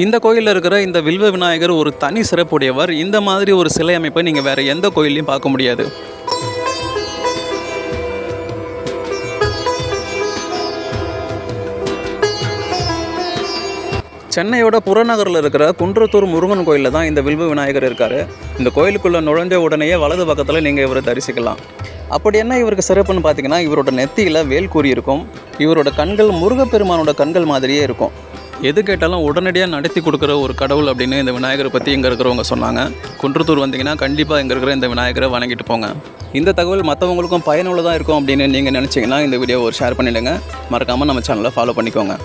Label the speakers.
Speaker 1: இந்த கோயிலில் இருக்கிற இந்த வில்வ விநாயகர் ஒரு தனி சிறப்புடையவர். இந்த மாதிரி ஒரு சிலை அமைப்பை நீங்கள் வேறு எந்த கோயில்லையும் பார்க்க முடியாது. சென்னையோட புறநகரில் இருக்கிற குன்றத்தூர் முருகன் கோயிலில் தான் இந்த வில்வ விநாயகர் இருக்கார். இந்த கோயிலுக்குள்ளே நுழைஞ்ச உடனேயே வலது பக்கத்தில் நீங்கள் இவரை தரிசிக்கலாம். அப்படி என்ன இவருக்கு சிறப்புன்னு பார்த்தீங்கன்னா இவரோட நெத்தியில் வேல்கூறி இருக்கும் இவரோட கண்கள் முருகப்பெருமானோட கண்கள் மாதிரியே இருக்கும். எது கேட்டாலும் உடனடியாக நடத்தி கொடுக்குற ஒரு கடவுள் அப்படின்னு இந்த விநாயகரை பற்றி இங்கே இருக்கிறவங்க சொன்னாங்க. குன்றத்தூர் வந்தீங்கன்னா கண்டிப்பாக இங்கே இருக்கிற இந்த விநாயகரை வணங்கிட்டு போங்க. இந்த தகவல் மற்றவங்களுக்கும் பயனுள்ளதாக இருக்கும் அப்படின்னு நீங்கள் நினச்சிங்கன்னா இந்த வீடியோவை ஒரு ஷேர் பண்ணிவிடுங்க மறக்காமல் நம்ம சேனலை ஃபாலோ பண்ணிக்கோங்க.